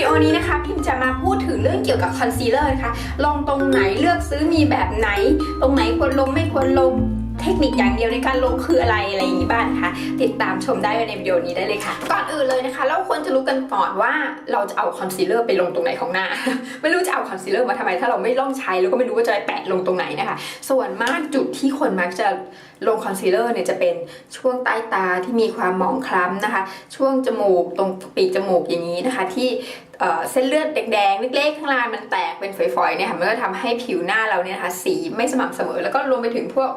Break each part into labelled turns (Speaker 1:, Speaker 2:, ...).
Speaker 1: ดีโอนี้นะคะพิมจะมาพูดถึงเรื่องเกี่ยวกับคอนซีลเลอร์นะคะลงตรงไหนเลือกซื้อมีแบบไหน ตรงไหนควรลงไม่ควรลงเทคนิคอย่างเดียวในการลงคืออะไรอะไรอย่างนี้บ้างนะคะติดตามชมได้ในวิดีโอนี้ได้เลยค่ะ ก่อนอื่นเลยนะคะ เราควรจะรู้กันก่อนว่าเราจะเอาคอนซีลเลอร์ไปลงตรงไหนของหน้า ไม่รู้จะเอาคอนซีลเลอร์มาทำไมถ้าเราไม่ล่องใช้แล้วก็ไม่รู้ว่าจะไปแปะลงตรงไหนนะคะ ส่วนมากจุดที่คนมักจะลงคอนซีลเลอร์เนี่ยจะเป็นช่วงใต้ตาที่มีความหมองคล้ำนะคะ ช่วงจมูกตรงปีกจมูกอย่างนี้นะคะ ที่ เส้นเลือดแดงๆเล็กๆข้างล่างมันแตกเป็นฝอยๆเนี่ยค่ะมันก็ทำให้ผิวหน้าเราเนี่ยนะคะสีไม่สม่ำเสมอ แล้วก็รวมไปถึงพวก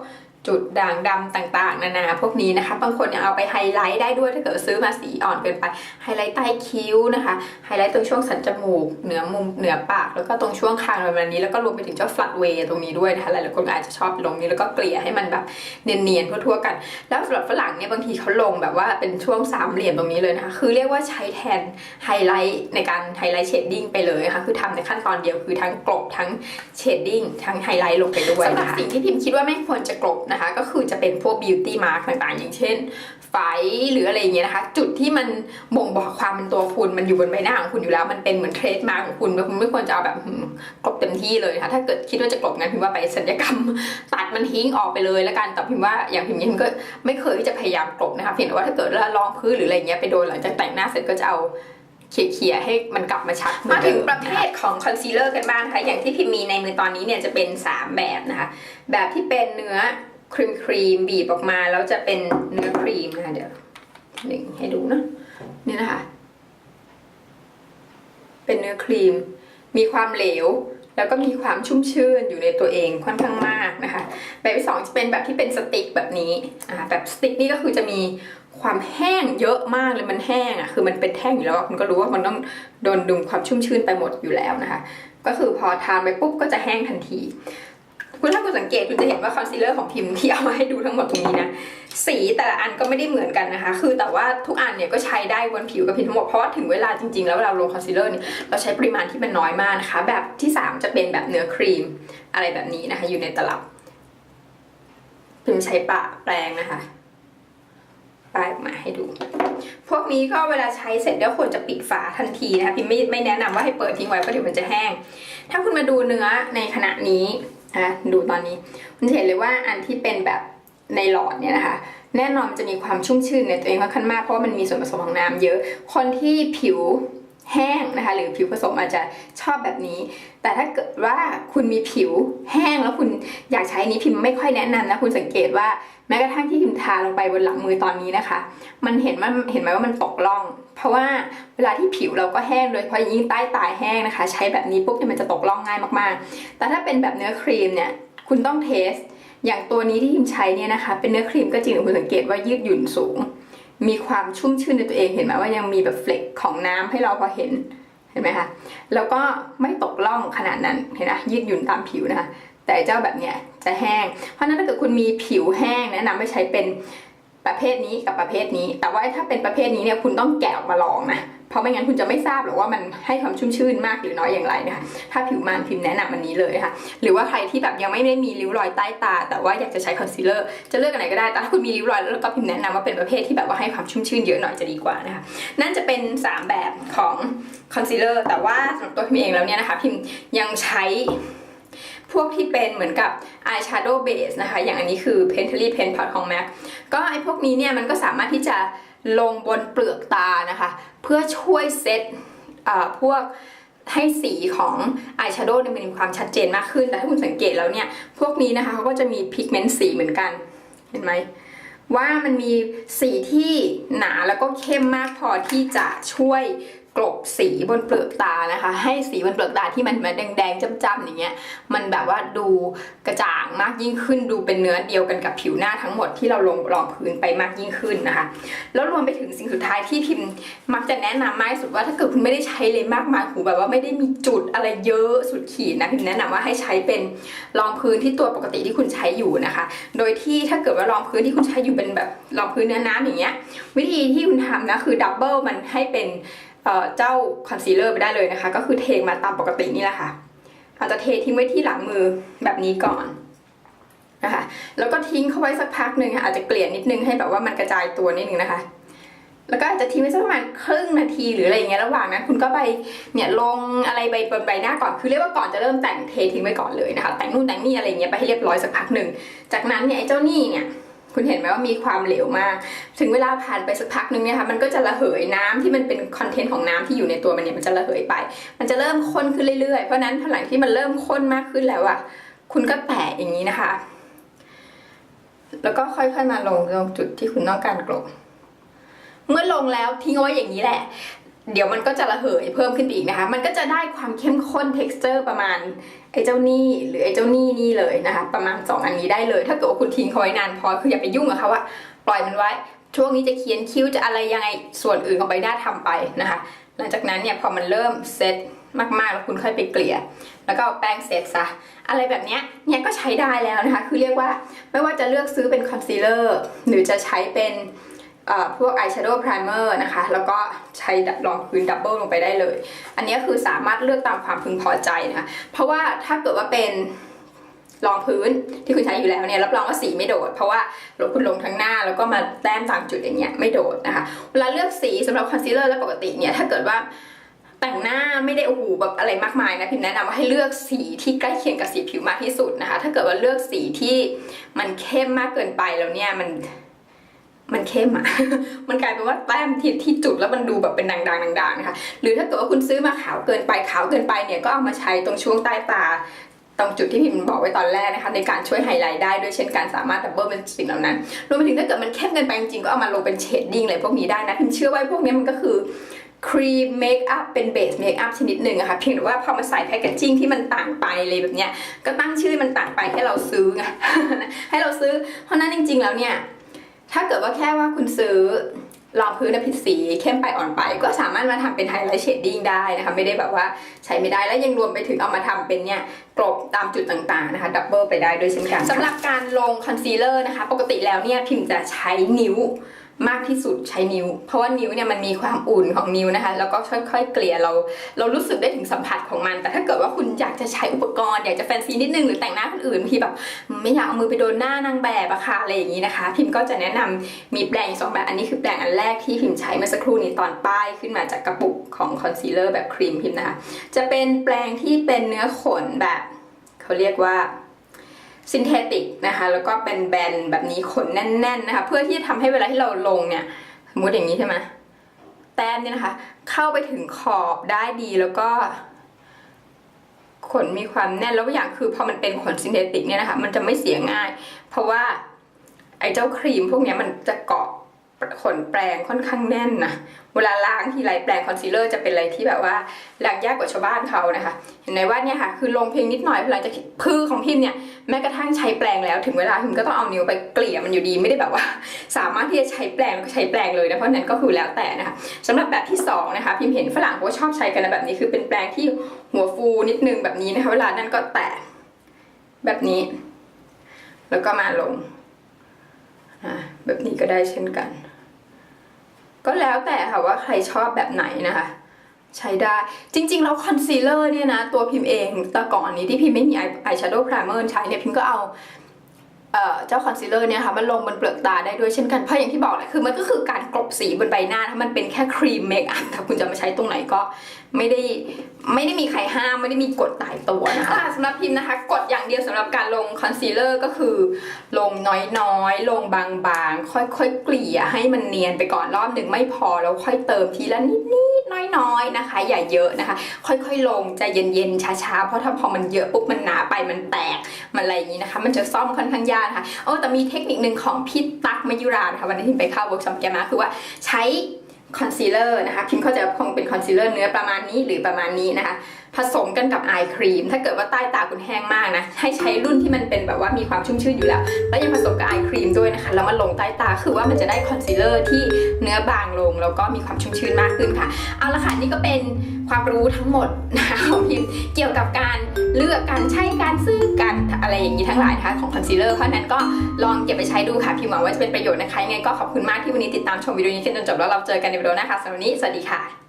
Speaker 1: จุดด่างดำต่างๆ นานาพวกนี้นะคะ บางคนยังเอาไปไฮไลท์ได้ด้วยถ้าเกิดซื้อมาสีอ่อนเกินไป ไฮไลท์ใต้คิ้วนะคะ ไฮไลท์ตรงช่วงสันจมูก เหนือมุมเหนือปาก แล้วก็ตรงช่วงคางประมาณนี้ แล้วก็รวมไปถึงเจ้าฟลัดเวย์ตรงนี้ด้วยนะคะ หลายๆคนอาจจะชอบลงนี้แล้วก็เกลี่ยให้มันแบบเนียนๆทั่วๆกัน แล้วสำหรับฝรั่งเนี่ยบางทีเขาลงแบบว่าเป็นช่วงสามเหลี่ยมตรงนี้เลยนะคะ คือเรียกว่าใช้แทนไฮไลท์ในการไฮไลท์เชดดิ้งไปเลยนะคะ คือทำในขั้นตอนเดียวคือทั้งกลบทั้งเชดดิ้งทั้งไฮไลท์ลงไปด้วยสำหรับสิ่งที่พิมคิดว่าไม่ควรจะกลบนะคะ ก็คือจะเป็นพวก beauty mark ต่างๆ อย่างเช่นไฝหรืออะไรอย่างเงี้ยนะคะ จุดที่มันบ่งบอกความเป็นตัวคุณมันอยู่บนใบหน้าของคุณอยู่แล้ว มันเป็นเหมือนเทรดมาของคุณคุณไม่ควรจะเอาแบบกลบเต็มที่เลยค่ะถ้าเกิดคิดว่าจะกลบงั้นพิมว่าไปศัลยกรรม ตัดมันทิ้งออกไปเลยแล้วกันแต่พิมว่าอย่างพิมยังก็ไม่เคยที่จะพยายามกลบนะคะเพียงแต่ว่าถ้าเกิดว่าลองพื้นหรืออะไรเงี้ยไปโดนหลังจากแต่งหน้าเสร็จก็จะเอาเขี่ยๆให้มันกลับมาชัดมาถึงประเภทของคอนซีลเลอร์กันบ้างนะคะอย่างที่พิมมีในมือตอนนี้เนี่ยจะเป็น 3 แบบนะคะ แบบที่เป็นเนื้อ ครีมครีมบีบออกมาแล้วจะเป็นเนื้อครีมนะคะเดี๋ยวหนึ่งให้ดูนะนี่นะคะ เป็นเนื้อครีม มีความเหลว แล้วก็มีความชุ่มชื่นอยู่ในตัวเองค่อนข้างมากนะคะ แบบที่สองจะเป็นแบบที่เป็นสติ๊กแบบนี้อ่าแบบสติ๊กนี่ก็คือจะมีความแห้งเยอะมากเลยมันแห้งอะคือมันเป็นแท่งอยู่แล้วคุณก็รู้ว่ามันต้องโดนดึงความชุ่มชื่นไปหมดอยู่แล้วนะคะ ก็คือพอทานไปปุ๊บก็จะแห้งทันที คุณถ้าคุณสังเกตคุณจะเห็นว่าคอนซีลเลอร์ของพิมพ์ที่เอามาให้ดูทั้งหมดตรงนี้นะ สีแต่ละอันก็ไม่ได้เหมือนกันนะคะ คือแต่ว่าทุกอันเนี่ยก็ใช้ได้บนผิวกับพิมพ์ทั้งหมด เพราะว่าถึงเวลาจริงๆ แล้วเวลาลงคอนซีลเลอร์เนี่ยเราใช้ปริมาณที่มันน้อยมากนะคะ แบบที่ 3 จะเป็นแบบเนื้อครีมอะไรแบบนี้นะคะ อยู่ในตลับ พิมพ์ใช้ปะแปรงนะคะป้ายออกมาให้ดู พวกนี้ก็เวลาใช้เสร็จแล้วควรจะปิดฝาทันทีนะคะพิมไม่ไม่แนะนำว่าให้เปิดทิ้งไว้เพราะเดี๋ยวมันจะแห้ง ถ้าคุณมาดูเนื้อในขณะนี้ะดูตอนนี้คุณจะเห็นเลยว่าอันที่เป็นแบบในหลอดเนี่ยนะคะแน่นอนมันจะมีความชุ่มชื่นในตัวเองค่อนข้างมากเพราะว่ามันมีส่วนผสมของน้ำเยอะ คนที่ผิวแห้งนะคะหรือผิวผสมอาจจะชอบแบบนี้ แต่ถ้าเกิดว่าคุณมีผิวแห้งแล้วคุณอยากใช้นี้พิมไม่ค่อยแนะนำนะคุณสังเกตว่าแม้กระทั่งที่พิมทาลงไปบนหลังมือตอนนี้นะคะ มันเห็นมันเห็นไหมว่ามันตกล่อง ราะว่าเวลาที่ผิวเราก็แห้งโดยเฉพาะยิ่งใต้ตาแห้งนะคะ ใช้แบบนี้ปุ๊บเนี่ยมันจะตกล่องง่ายมากๆ แต่ถ้าเป็นแบบเนื้อครีมเนี่ยคุณต้องเทส อย่างตัวนี้ที่พิมใช้เนี่ยนะคะ เป็นเนื้อครีมก็จริงแต่คุณสังเกตว่ายืดหยุ่นสูง มีความชุ่มชื่นในตัวเองเห็นไหมว่ายังมีแบบเฟล็กของน้ำให้เราพอเห็นเห็นไหมคะแล้วก็ไม่ตกล่องขนาดนั้นเห็นไหมยืดหยุ่นตามผิวนะคะ แต่เจ้าแบบเนี้ยจะแห้ง เพราะนั้นถ้าเกิดคุณมีผิวแห้งแนะนำให้ใช้เป็น ประเภทนี้กับประเภทนี้ แต่ว่าถ้าเป็นประเภทนี้เนี่ยคุณต้องแกะออกมาลองนะเพราะไม่งั้นคุณจะไม่ทราบหรอกว่ามันให้ความชุ่มชื่นมากหรือน้อยอย่างไรนะคะถ้าผิวมันพิมพ์แนะนำอันนี้เลยค่ะ หรือว่าใครที่แบบยังไม่ได้มีริ้วรอยใต้ตา แต่ว่าอยากจะใช้คอนซีลเลอร์จะเลือกอันไหนก็ได้แต่ถ้าคุณมีริ้วรอยแล้วก็พิมพ์แนะนำว่าเป็นประเภทที่แบบว่าให้ความชุ่มชื่นเยอะหน่อยจะดีกว่านะคะนั่นจะเป็น 3 แบบของคอนซีลเลอร์แต่ว่าสำหรับตัวพิมเองแล้วเนี่ยนะคะพิมยังใช้ พวกที่เป็นเหมือนกับ eyeshadow base นะคะ อย่างอันนี้คือ Pentally Pen Pot ของ MAC ก็ไอพวกนี้เนี่ยมันก็สามารถที่จะลงบนเปลือกตานะคะ เพื่อช่วยเซตพวกให้สีของอายแชโดว์เนี่ยมันมีความชัดเจนมากขึ้น แต่ถ้าคุณสังเกตแล้วเนี่ย พวกนี้นะคะเขาก็จะมีพิกเมนต์สีเหมือนกัน เห็นไหม ว่ามันมีสีที่หนาแล้วก็เข้มมากพอที่จะช่วย กลบสีบนเปลือกตานะคะ ให้สีบนเปลือกตาที่มันมาแดงๆจ้ำๆอย่างเงี้ยมันแบบว่าดูกระจ่างมากยิ่งขึ้นดูเป็นเนื้อเดียวกันกับผิวหน้าทั้งหมดที่เราลงรองพื้นไปมากยิ่งขึ้นนะคะ แล้วรวมไปถึงสิ่งสุดท้ายที่พิมพ์มักจะแนะนำมากที่สุดว่าถ้าเกิดคุณไม่ได้ใช้เลยมากมายหูแบบว่าไม่ได้มีจุดอะไรเยอะสุดขีดนะพิมแนะนำว่าให้ใช้เป็นรองพื้นที่ตัวปกติที่คุณใช้อยู่นะคะ โดยที่ถ้าเกิดว่ารองพื้นที่คุณใช้อยู่เป็นแบบรองพื้นเนื้อน้ำอย่างเงี้ยวิธีที่คุณทำนะคือดับเบิลมันให้เป็น เออเจ้าคอนซีลเลอร์ไปได้เลยนะคะ ก็คือเทมาตามปกตินี่แหละค่ะ อาจจะเททิ้งไว้ที่หลังมือแบบนี้ก่อนนะคะ แล้วก็ทิ้งเข้าไว้สักพักหนึ่งอาจจะเกลี่ยนิดนึงให้แบบว่ามันกระจายตัวนิดนึงนะคะ แล้วก็อาจจะทิ้งไว้สักประมาณครึ่งนาทีหรืออะไรอย่างเงี้ยระหว่างนั้นคุณก็ไปเนี่ยลงอะไรใบบนใบหน้าก่อน คือเรียกว่าก่อนจะเริ่มแต่งเททิ้งไว้ก่อนเลยนะคะ แต่งนู่นแต่งนี่อะไรเงี้ยไปให้เรียบร้อยสักพักหนึ่ง จากนั้นเนี่ยไอ้เจ้านี่เนี่ย คุณเห็นไหมว่ามีความเหลวมาก ถึงเวลาผ่านไปสักพักหนึ่งเนี่ยค่ะมันก็จะระเหยน้ำที่มันเป็นคอนเทนต์ของน้ำที่อยู่ในตัวมันเนี่ยมันจะระเหยไป มันจะเริ่มข้นขึ้นเรื่อยๆ เพราะฉะนั้นพอหลังที่มันเริ่มข้นมากขึ้นแล้วอะคุณก็แตะอย่างนี้นะคะ แล้วก็ค่อยๆมาลงตรงจุดที่คุณต้องการกลบเมื่อลงแล้วทิ้งเอาไว้อย่างนี้แหละ เดี๋ยวมันก็จะระเหยเพิ่มขึ้นอีกนะคะ มันก็จะได้ความเข้มข้น texture ประมาณไอ้เจ้านี่หรือไอ้เจ้านี่นี่เลยนะคะ ประมาณ 2 อันนี้ได้เลย ถ้าเกิดว่าคุณทิ้งเขาไว้นานพอคืออย่าไปยุ่งกับเขาอะปล่อยมันไว้ ช่วงนี้จะเขียนคิ้วจะอะไรยังไงส่วนอื่นของใบหน้าทำไปนะคะ หลังจากนั้นเนี่ยพอมันเริ่มเซตมากๆ แล้วคุณค่อยไปเกลี่ย แล้วก็เอาแป้งเซตซะ อะไรแบบนี้เนี่ยก็ใช้ได้แล้วนะคะ คือเรียกว่าไม่ว่าจะเลือกซื้อเป็นคอนซีลเลอร์หรือจะใช้เป็น พวกอายแชโดว์พรายเมอร์นะคะ แล้วก็ใช้รองพื้นดับเบิลลงไปได้เลย อันนี้คือสามารถเลือกตามความพึงพอใจนะคะ เพราะว่าถ้าเกิดว่าเป็นรองพื้นที่คุณใช้อยู่แล้วเนี่ยรับรองว่าสีไม่โดด เพราะว่าคุณลงทั้งหน้าแล้วก็มาแต้มตามจุดอย่างเงี้ยไม่โดดนะคะ เวลาเลือกสีสำหรับคอนซีลเลอร์และปกติเนี่ยถ้าเกิดว่าแต่งหน้าไม่ได้โอ้โหแบบอะไรมากมายนะพิมแนะนำว่าให้เลือกสีที่ใกล้เคียงกับสีผิวมากที่สุดนะคะ ถ้าเกิดว่าเลือกสีที่มันเข้มมากเกินไปแล้วเนี่ยมัน มันเข้มอะมันกลายเป็นว่าแต้มที่ที่จุดแล้วมันดูแบบเป็นด่างๆด่างๆนะคะ หรือถ้าเกิดว่าคุณซื้อมาขาวเกินไปขาวเกินไปเนี่ยก็เอามาใช้ตรงช่วงใต้ตาตรงจุดที่พิมบอกไว้ตอนแรกนะคะในการช่วยไฮไลท์ได้ด้วยเช่นกันสามารถดับเบิลเป็นสิ่งเหล่านั้นรวมไปถึงถ้าเกิดมันเข้มเกินไปจริงๆก็เอามาลงเป็นเชดดิ้งอะไรพวกนี้ได้นะพิมเชื่อว่าพวกนี้มันก็คือครีมเมคอัพเป็นเบสเมคอัพชนิดหนึ่งอะค่ะเพียงแต่ว่าพอมาใส่แพคเกจจิ้งที่มันต่างไปเลยแบบเนี้ยก็ตั้งชื่อมันต่างไปให้เราซื้อไงให้เราซื้อ เพราะนั้นจริง ๆ แล้วเนี่ย ถ้าเกิดว่าแค่ว่าคุณซื้อรองพื้นผิดสีเข้มไปอ่อนไป ก็สามารถมาทำเป็นไฮไลท์เชดดิ้งได้นะคะ ไม่ได้แบบว่าใช้ไม่ได้แล้วยังรวมไปถึงเอามาทำเป็นเนี่ยกลบตามจุดต่างๆนะคะดับเบิลไปได้ด้วยเช่นกันสำหรับการลงคอนซีลเลอร์นะคะ ปกติแล้วเนี่ยพิมจะใช้นิ้ว มากที่สุดใช้นิ้ว เพราะว่านิ้วเนี่ยมันมีความอุ่นของนิ้วนะคะ แล้วก็ค่อยๆเกลี่ยเรา เรารู้สึกได้ถึงสัมผัสของมัน แต่ถ้าเกิดว่าคุณอยากจะใช้อุปกรณ์อยากจะแฟนซีนิดนึงหรือแต่งหน้าคนอื่นบางทีแบบไม่อยากเอามือไปโดนหน้านางแบบอะค่ะอะไรอย่างนี้นะคะ พิมก็จะแนะนำมีแปรงสองแบบอันนี้คือแปรงอันแรกที่พิมใช้เมื่อสักครู่นี้ตอนป้ายขึ้นมาจากกระปุกของคอนซีลเลอร์แบบครีมพิมนะคะจะเป็นแปรงที่เป็นเนื้อขนแบบเขาเรียกว่า ซินเทติกนะคะแล้วก็เป็นแบนแบบนี้ขนแน่นๆนะคะเพื่อที่จะทำให้เวลาที่เราลงเนี่ยสมมติอย่างนี้ใช่ไหมแต้มเนี่ยนะคะ เข้าไปถึงขอบได้ดีแล้วก็ขนมีความแน่นแล้วอย่างคือพอมันเป็นขนซินเทติกเนี่ยนะคะ มันจะไม่เสียง่าย เพราะว่าไอ้เจ้าครีมพวกนี้มันจะเกาะ ขนแปรงค่อนข้างแน่นนะเวลาล้างทีไรแปรงคอนซีลเลอร์จะเป็นอะไรที่แบบว่าล้างยากกว่าชาวบ้านเขานะคะ เห็นไหมว่าเนี่ยค่ะคือลงเพียงนิดหน่อยหลังจากพือของพิมเนี่ยแม้กระทั่งใช้แปรงแล้ว ถึงเวลาพิมก็ต้องเอานิ้วไปเกลี่ยมันอยู่ดีไม่ได้แบบว่า สามารถที่จะใช้แปรงแล้วก็ใช้แปรงเลยนะเพราะนั้นก็คือแล้วแต่นะคะสำหรับแบบที่สองนะคะพิมเห็นฝรั่งเขาชอบใช้กันแบบนี้คือเป็นแปรงที่หัวฟูนิดนึงแบบนี้นะคะเวลานั้นก็แตะแบบนี้ แล้วก็มาลงแบบนี้ก็ได้เช่นกัน ก็แล้วแต่ค่ะว่าใครชอบแบบไหนนะคะใช้ได้จริงๆ แล้วคอนซีลเลอร์เนี่ยนะ ตัวพิมพ์เองแต่ก่อนนี้ที่พิมพ์ไม่มีอายแชโดว์พรายเมอร์ใช้เนี่ยพิมพ์ก็เอา เอ่อเจ้าคอนซีลเลอร์เนี่ยค่ะมันลงบนเปลือกตาได้ด้วยเช่นกันเพราะอย่างที่บอกแหละคือมันก็คือการกลบสีบนใบหน้าถ้ามันเป็นแค่ครีมเมคอัพถ้าคุณจะมาใช้ตรงไหนก็ไม่ได้ไม่ได้มีใครห้ามไม่ได้มีกฎตายตัวนะคะสำหรับพิมพ์นะคะกฎอย่างเดียวสำหรับการลงคอนซีลเลอร์ก็คือ ลงน้อยๆ ลงบางๆ ค่อยๆเกลี่ยให้มันเนียนไปก่อนรอบหนึ่งไม่พอแล้วค่อยเติมทีละนิดๆน้อยๆนะคะ อย่าเยอะนะคะ ค่อยๆลงใจเย็นๆช้าๆเพราะถ้าพอมันเยอะปุ๊บมันหนาไปมันแตกมันอะไรอย่างนี้นะคะ มันจะซ่อมค่อนข้างยากนะคะโอ้แต่มีเทคนิคหนึ่งของพี่ตั๊กมายุรานะคะวันนี้ที่ไปเข้าเวิร์กช็อปแกมาคือว่าใช้คอนซีลเลอร์นะคะพิมพ์เข้าใจว่าคงเป็นคอนซีลเลอร์เนื้อประมาณนี้หรือประมาณนี้นะคะ ผสมกันกับไอครีม ถ้าเกิดว่าใต้ตาคุณแห้งมากนะ ให้ใช้รุ่นที่มันเป็นแบบว่ามีความชุ่มชื่นอยู่แล้ว แล้วยังผสมกับไอครีมด้วยนะคะ แล้วมาลงใต้ตา คือว่ามันจะได้คอนซีลเลอร์ที่เนื้อบางลง แล้วก็มีความชุ่มชื่นมากขึ้นค่ะ เอาละค่ะ นี่ก็เป็นความรู้ทั้งหมดนะคะของพิมเกี่ยวกับการเลือกการใช้การซื้อกันอะไรอย่างนี้ทั้งหลายนะคะของคอนซีลเลอร์ เพราะนั้นก็ลองเก็บไปใช้ดูค่ะ พิมหวังว่าจะเป็นประโยชน์นะคะ ยังไงก็ขอบคุณมากที่วันนี้ติดตามชมวิดีโอนี้จนจบแล้วเราเจอกันในวิดีโอหน้าค่ะสำหรับวันนี้ สวัสดีค่ะ